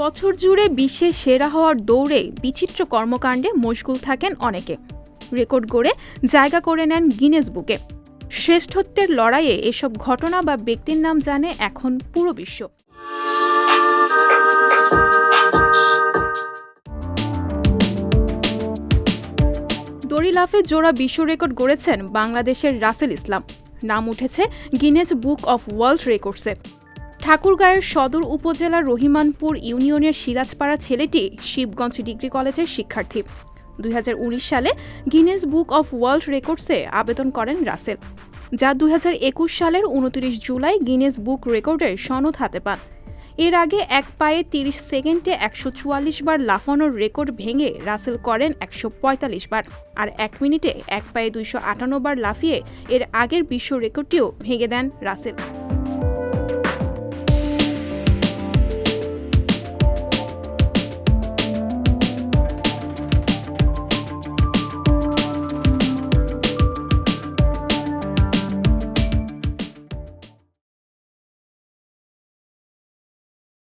বছর জুড়ে বিশ্বের সেরা হওয়ার দৌড়ে বিচিত্র কর্মকাণ্ডে মশগুল থাকেন অনেকে। রেকর্ড গড়ে জায়গা করে নেন গিনেস বুকে। শ্রেষ্ঠত্বের লড়াইয়ে এসব ঘটনা বা ব্যক্তির নাম জানে এখন পুরো বিশ্ব। দড়ি লাফে জোড়া বিশ্ব রেকর্ড গড়েছেন বাংলাদেশের রাসেল ইসলাম। নাম উঠেছে গিনেস বুক অফ ওয়ার্ল্ড রেকর্ডসে। ঠাকুরগাঁয়ের সদর উপজেলার রহিমানপুর ইউনিয়নের সিরাজপাড়া ছেলেটি শিবগঞ্জ ডিগ্রি কলেজের শিক্ষার্থী। দুই হাজার উনিশ সালে গিনেস বুক অফ ওয়ার্ল্ড রেকর্ডসে আবেদন করেন রাসেল। যা দুই হাজার একুশ সালের উনত্রিশ জুলাই গিনেস বুক রেকর্ডের সনদ হাতে পান। এর আগে এক পায়ে তিরিশ সেকেন্ডে একশো চুয়াল্লিশ বার লাফানোর রেকর্ড ভেঙে রাসেল করেন একশো পঁয়তাল্লিশ বার আর এক মিনিটে এক পায়ে দুইশো আটান্ন বার লাফিয়ে এর আগের বিশ্ব রেকর্ডটিও ভেঙে দেন রাসেল।